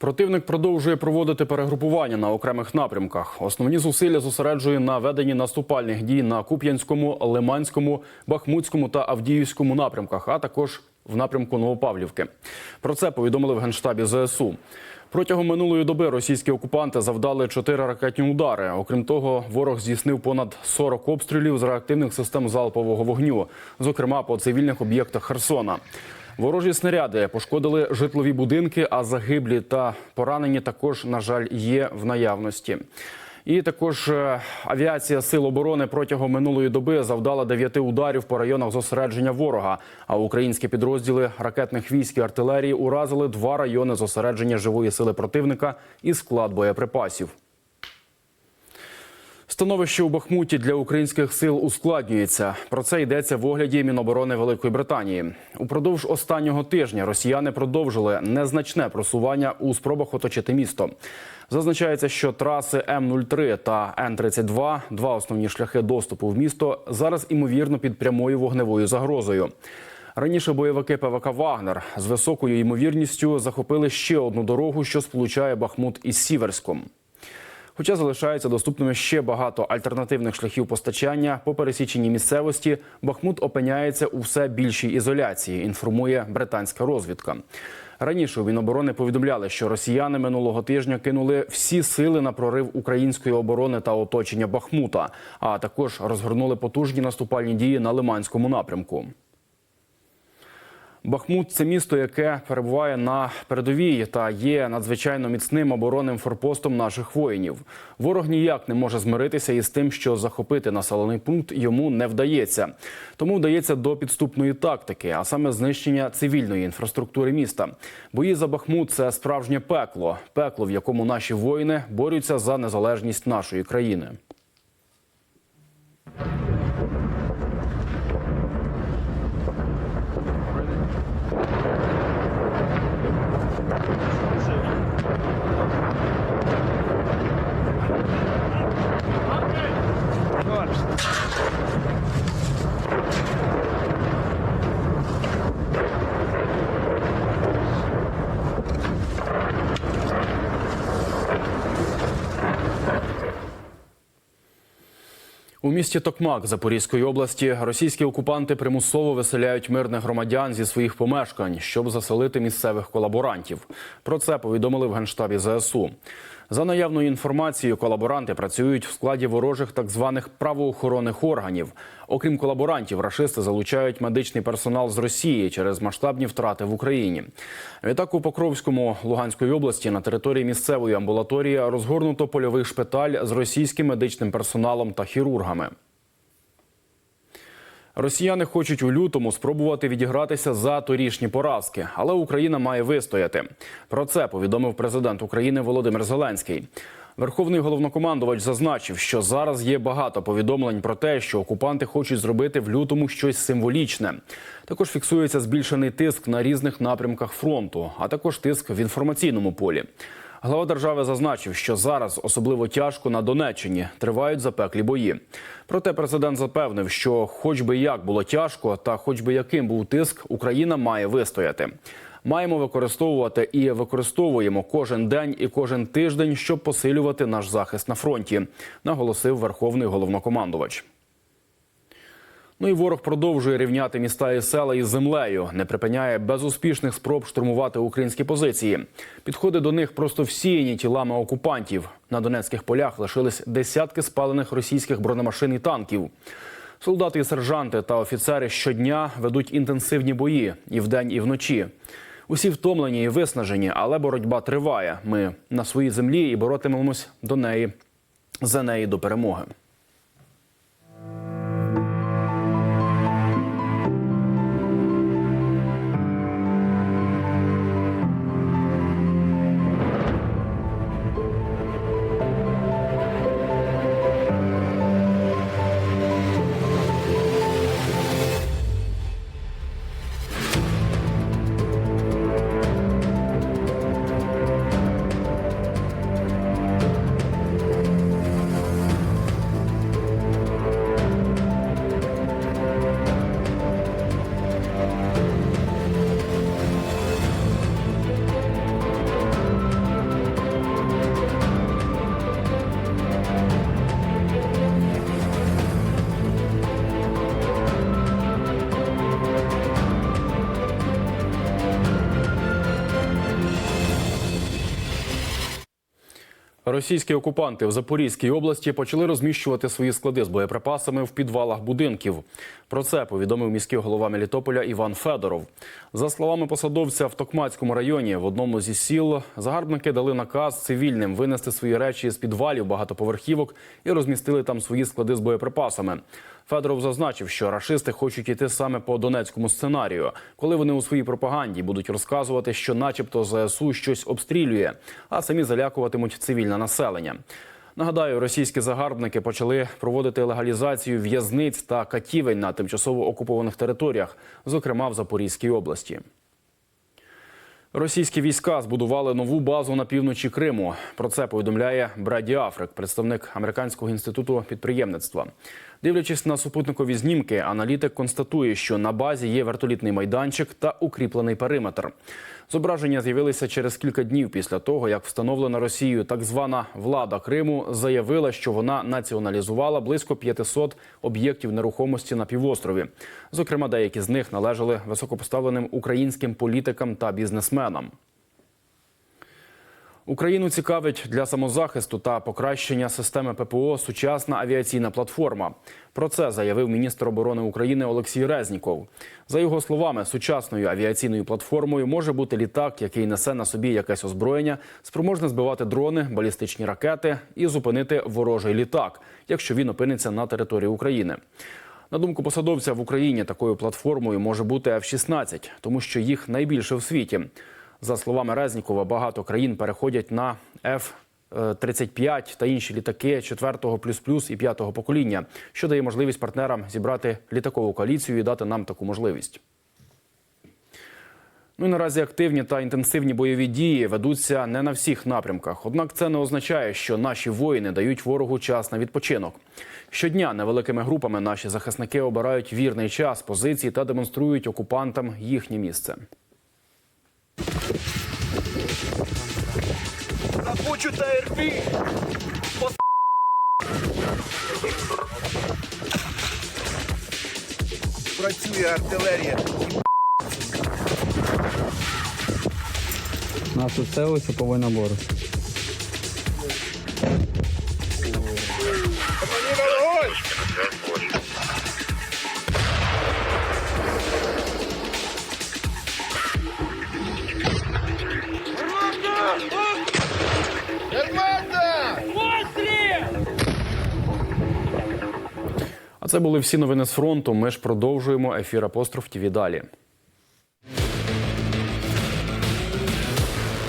Противник продовжує проводити перегрупування на окремих напрямках. Основні зусилля зосереджує на веденні наступальних дій на Куп'янському, Лиманському, Бахмутському та Авдіївському напрямках, а також в напрямку Новопавлівки. Про це повідомили в генштабі ЗСУ. Протягом минулої доби російські окупанти завдали чотири ракетні удари. Окрім того, ворог здійснив понад 40 обстрілів з реактивних систем залпового вогню, зокрема по цивільних об'єктах Херсона. Ворожі снаряди пошкодили житлові будинки, а загиблі та поранені також, на жаль, є в наявності. І також е, авіація сил оборони протягом минулої доби завдала дев'яти ударів по районах зосередження ворога. А українські підрозділи ракетних військ і артилерії уразили два райони зосередження живої сили противника і склад боєприпасів. Становище у Бахмуті для українських сил ускладнюється. Про це йдеться в огляді Міноборони Великої Британії. Упродовж останнього тижня росіяни продовжили незначне просування у спробах оточити місто. Зазначається, що траси М03 та Н32 – два основні шляхи доступу в місто зараз імовірно під прямою вогневою загрозою. Раніше бойовики ПВК Вагнер з високою ймовірністю захопили ще одну дорогу, що сполучає Бахмут із Сіверськом. Хоча залишається доступними ще багато альтернативних шляхів постачання по пересіченні місцевості, Бахмут опиняється у все більшій ізоляції. Інформує британська розвідка. Раніше у Міноборони повідомляли, що росіяни минулого тижня кинули всі сили на прорив української оборони та оточення Бахмута, а також розгорнули потужні наступальні дії на Лиманському напрямку. Бахмут це місто, яке перебуває на передовій та є надзвичайно міцним оборонним форпостом наших воїнів. Ворог ніяк не може змиритися із тим, що захопити населений пункт йому не вдається. Тому вдається до підступної тактики, а саме знищення цивільної інфраструктури міста. Бої за Бахмут це справжнє пекло, пекло, в якому наші воїни борються за незалежність нашої країни. У місті Токмак Запорізької області російські окупанти примусово виселяють мирних громадян зі своїх помешкань, щоб заселити місцевих колаборантів. Про це повідомили в генштабі ЗСУ. За наявною інформацією, колаборанти працюють в складі ворожих так званих правоохоронних органів. Окрім колаборантів, рашисти залучають медичний персонал з Росії через масштабні втрати в Україні. Відтак у Покровському Луганської області на території місцевої амбулаторії розгорнуто польовий шпиталь з російським медичним персоналом та хірургами. Росіяни хочуть у лютому спробувати відігратися за торішні поразки, але Україна має вистояти. Про це повідомив президент України Володимир Зеленський. Верховний головнокомандувач зазначив, що зараз є багато повідомлень про те, що окупанти хочуть зробити в лютому щось символічне. Також фіксується збільшений тиск на різних напрямках фронту, а також тиск в інформаційному полі. Глава держави зазначив, що зараз особливо тяжко на Донеччині тривають запеклі бої. Проте президент запевнив, що, хоч би як було тяжко, та хоч би яким був тиск, Україна має вистояти. Маємо використовувати і використовуємо кожен день і кожен тиждень, щоб посилювати наш захист на фронті, наголосив верховний головнокомандувач. Ну і ворог продовжує рівняти міста і села із землею, не припиняє безуспішних спроб штурмувати українські позиції. Підходи до них просто всіяні тілами окупантів. На донецьких полях лишились десятки спалених російських бронемашин і танків. Солдати і сержанти та офіцери щодня ведуть інтенсивні бої і вдень, і вночі. Усі втомлені і виснажені, але боротьба триває. Ми на своїй землі і боротимемось до неї за неї до перемоги. Російські окупанти в Запорізькій області почали розміщувати свої склади з боєприпасами в підвалах будинків. Про це повідомив міський голова Мелітополя Іван Федоров. За словами посадовця в Токмацькому районі, в одному зі сіл загарбники дали наказ цивільним винести свої речі з підвалів багатоповерхівок і розмістили там свої склади з боєприпасами. Федоров зазначив, що рашисти хочуть йти саме по донецькому сценарію, коли вони у своїй пропаганді будуть розказувати, що, начебто, ЗСУ щось обстрілює, а самі залякуватимуть цивільне населення. Нагадаю, російські загарбники почали проводити легалізацію в'язниць та катівень на тимчасово окупованих територіях, зокрема в Запорізькій області. Російські війська збудували нову базу на півночі Криму. Про це повідомляє Браді Африк, представник американського інституту підприємництва. Дивлячись на супутникові знімки, аналітик констатує, що на базі є вертолітний майданчик та укріплений периметр. Зображення з'явилися через кілька днів після того, як встановлена Росією так звана влада Криму заявила, що вона націоналізувала близько 500 об'єктів нерухомості на півострові. Зокрема, деякі з них належали високопоставленим українським політикам та бізнесменам. Україну цікавить для самозахисту та покращення системи ППО сучасна авіаційна платформа. Про це заявив міністр оборони України Олексій Резніков. За його словами, сучасною авіаційною платформою може бути літак, який несе на собі якесь озброєння, спроможне збивати дрони, балістичні ракети і зупинити ворожий літак, якщо він опиниться на території України. На думку посадовця, в Україні такою платформою може бути F-16, тому що їх найбільше в світі. За словами Резнікова, багато країн переходять на F-35 та інші літаки 4-го плюс плюс і 5 покоління, що дає можливість партнерам зібрати літакову коаліцію і дати нам таку можливість. Ну і наразі активні та інтенсивні бойові дії ведуться не на всіх напрямках. Однак це не означає, що наші воїни дають ворогу час на відпочинок. Щодня невеликими групами наші захисники обирають вірний час, позиції та демонструють окупантам їхнє місце. Хочу ТРП! Працює артилерія. Тут все ось по набору. А це були всі новини з фронту. Ми ж продовжуємо ефір апостроф ТІВІ далі.